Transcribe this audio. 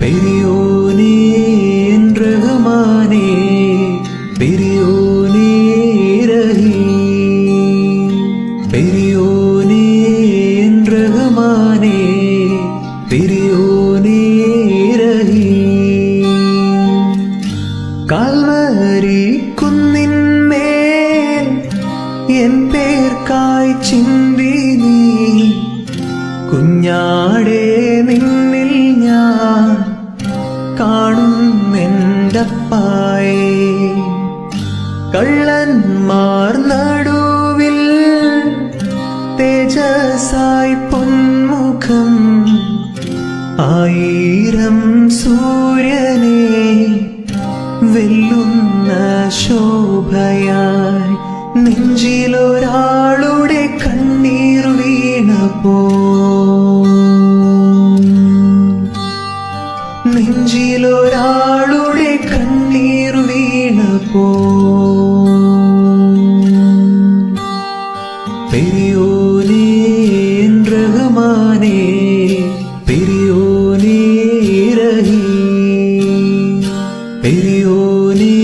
பெரியோனே என் ரஹ்மானே பெரியோனே ரஹீம் பெரியோனே என் ரஹ்மானே பெரியோனே Rahim Calvary കുന്നിന്മേൽ N പേർക്കായി ചിന്തി നീ കുഞ്ഞാടെ നിന്നിൽ ഞാൻ കാണുന്നെന്റപ്പായേ കള്ളന്മാർ നടുവിൽ തേജസായി പൊന്മുഖം ആയിരം സൂര്യനെ വെല്ലുന്ന ശോഭയായി നെഞ്ചിലൊരാളുടെ കണ്ണീർ വീണപ്പോ നെഞ്ചിലൊരാളുടെ കണ്ണീർ വീണപ്പോ. പെരിയോനേ റഹ്മാനേ പെരിയോനേ റഹീ പെരിയോനേ